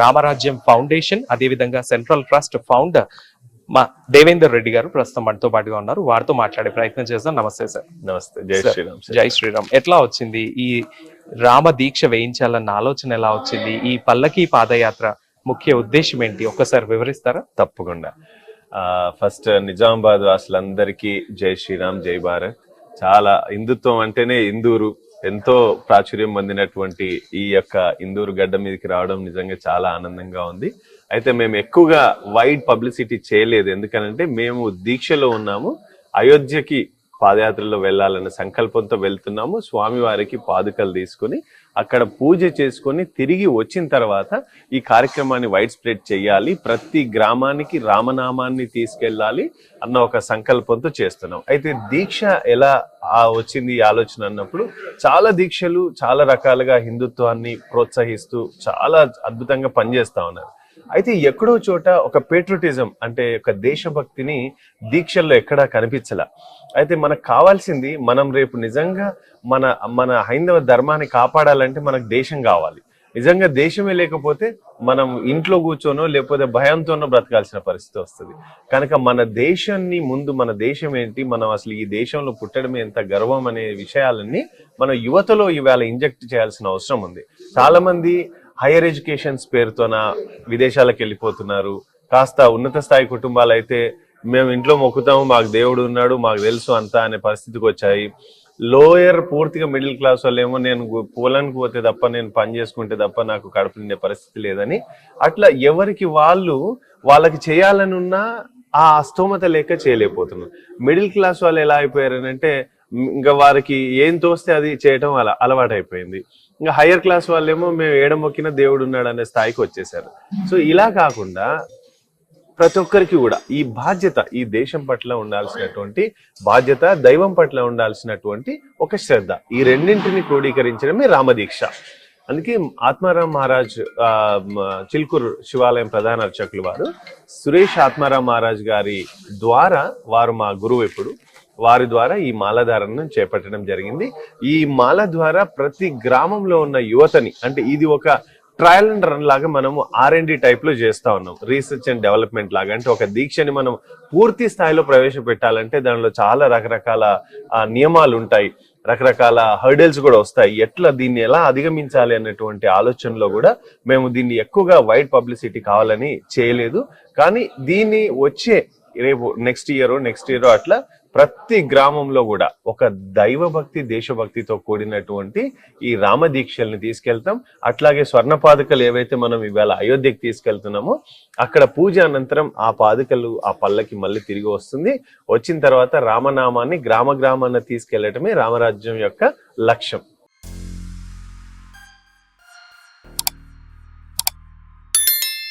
రామరాజ్యం foundation అదేవిధంగా central trust founder మా దేవేందర్ రెడ్డి గారు ప్రస్తుతం మనతో పాటుగా ఉన్నారు. వారితో మాట్లాడే ప్రయత్నం చేద్దాం. నమస్తే సార్. నమస్తే. జై శ్రీరామ్. జై శ్రీరామ్. ఎట్లా వచ్చింది? ఈ రామ దీక్ష వేయించాలన్న ఆలోచన ఎలా వచ్చింది? ఈ పల్లకి పాదయాత్ర ముఖ్య ఉద్దేశం ఏంటి? ఒక్కసారి వివరిస్తారా? తప్పకుండా. ఫస్ట్ నిజామాబాద్ వాసులందరికీ జై శ్రీరామ్ జై భారత్. చాలా హిందుత్వం అంటేనే ఇందూరు ఎంతో ప్రాచుర్యం పొందినటువంటి ఈ యొక్క ఇందూరు గడ్డ మీదకి రావడం నిజంగా చాలా ఆనందంగా ఉంది. అయితే మేము ఎక్కువగా వైడ్ పబ్లిసిటీ చేయలేదు. ఎందుకనంటే మేము దీక్షలో ఉన్నాము. అయోధ్యకి పాదయాత్రలో వెళ్ళాలన్న సంకల్పంతో వెళ్తున్నాము. స్వామివారికి పాదుకలు తీసుకొని అక్కడ పూజ చేసుకొని తిరిగి వచ్చిన తర్వాత ఈ కార్యక్రమాన్ని వైడ్ స్ప్రెడ్ చేయాలి. ప్రతి గ్రామానికి రామనామాన్ని తీసుకెళ్ళాలి అన్న ఒక సంకల్పంతో చేస్తున్నాం. అయితే దీక్ష ఎలా వచ్చింది ఈ ఆలోచన అన్నప్పుడు చాలా దీక్షలు చాలా రకాలుగా హిందుత్వాన్ని ప్రోత్సహిస్తూ చాలా అద్భుతంగా పనిచేస్తా ఉన్నారు. అయితే ఎక్కడో చోట ఒక పేట్రోటిజం అంటే ఒక దేశభక్తిని దీక్షల్లో ఎక్కడా కనిపించలా. అయితే మనకు కావాల్సింది మనం రేపు నిజంగా మన మన హైందవ ధర్మాన్ని కాపాడాలంటే మనకు దేశం కావాలి. నిజంగా దేశమే లేకపోతే మనం ఇంట్లో కూర్చోనో లేకపోతే భయంతోనో బ్రతకాల్సిన పరిస్థితి వస్తుంది. కనుక మన దేశాన్ని ముందు మన దేశం ఏంటి మనం అసలు ఈ దేశంలో పుట్టడమే ఎంత గర్వం అనే విషయాలన్నీ మన యువతలో ఇవాళ ఇంజెక్ట్ చేయాల్సిన అవసరం ఉంది. చాలా మంది హైయర్ ఎడ్యుకేషన్స్ పేరుతోన విదేశాలకు వెళ్ళిపోతున్నారు. కాస్త ఉన్నత స్థాయి కుటుంబాలు అయితే మేము ఇంట్లో మొక్కుతాము మాకు దేవుడు ఉన్నాడు మాకు తెలుసు అంతా అనే పరిస్థితికి వచ్చాయి. లోయర్ పూర్తిగా మిడిల్ క్లాస్ వాళ్ళు ఏమో నేను పోలానికి పోతే తప్ప నేను పని చేసుకుంటే తప్ప నాకు కడుపు నిండే పరిస్థితి లేదని. అట్లా ఎవరికి వాళ్ళు వాళ్ళకి చేయాలనున్నా ఆ అస్తోమత లేక చేయలేకపోతున్నారు. మిడిల్ క్లాస్ వాళ్ళు ఎలా అయిపోయారనంటే అంటే ఇంకా వారికి ఏం తోస్తే అది చేయటం అలా అలవాటు అయిపోయింది ఇంకా హయ్యర్ క్లాస్ వాళ్ళేమో మేము ఏడ మొక్కిన దేవుడు ఉన్నాడు అనే స్థాయికి వచ్చేసారు. సో ఇలా కాకుండా ప్రతి ఒక్కరికి కూడా ఈ బాధ్యత ఈ దేశం పట్ల ఉండాల్సినటువంటి బాధ్యత దైవం పట్ల ఉండాల్సినటువంటి ఒక శ్రద్ధ. ఈ రెండింటిని క్రోడీకరించడమే రామదీక్ష. అందుకే ఆత్మారాం మహారాజ్ ఆ, చిల్కూరు శివాలయం ప్రధాన అర్చకులు వారు సురేష్ ఆత్మారాం మహారాజ్ గారి ద్వారా వారు మా గురువు ఎప్పుడు వారి ద్వారా ఈ మాలధారణను చేపట్టడం జరిగింది. ఈ మాల ద్వారా ప్రతి గ్రామంలో ఉన్న యువతని అంటే ఇది ఒక ట్రయల్ అండ్ రన్ లాగా మనము ఆర్ అండ్ డి టైప్లో చేస్తా ఉన్నాం. రీసెర్చ్ అండ్ డెవలప్మెంట్ లాగా అంటే ఒక దీక్షని మనం పూర్తి స్థాయిలో ప్రవేశపెట్టాలంటే దానిలో చాలా రకరకాల నియమాలు ఉంటాయి. రకరకాల హర్డల్స్ కూడా వస్తాయి. ఎట్లా దీన్ని ఎలా అధిగమించాలి అన్నటువంటి ఆలోచనలో కూడా మేము దీన్ని ఎక్కువగా వైడ్ పబ్లిసిటీ కావాలని చేయలేదు. కానీ దీన్ని వచ్చే రేపు నెక్స్ట్ ఇయర్ నెక్స్ట్ ఇయర్ అట్లా ప్రతి గ్రామంలో కూడా ఒక దైవభక్తి దేశభక్తితో కూడినటువంటి ఈ రామదీక్షల్ని తీసుకెళ్తాం. అట్లాగే స్వర్ణ పాదుకలు ఏవైతే మనం ఇవాళ అయోధ్యకి తీసుకెళ్తున్నామో అక్కడ పూజ అనంతరం ఆ పాదుకలు ఆ పల్లకి మళ్ళీ తిరిగి వస్తుంది. వచ్చిన తర్వాత రామనామాన్ని గ్రామ గ్రామాన్ని తీసుకెళ్ళటమే రామరాజ్యం యొక్క లక్ష్యం.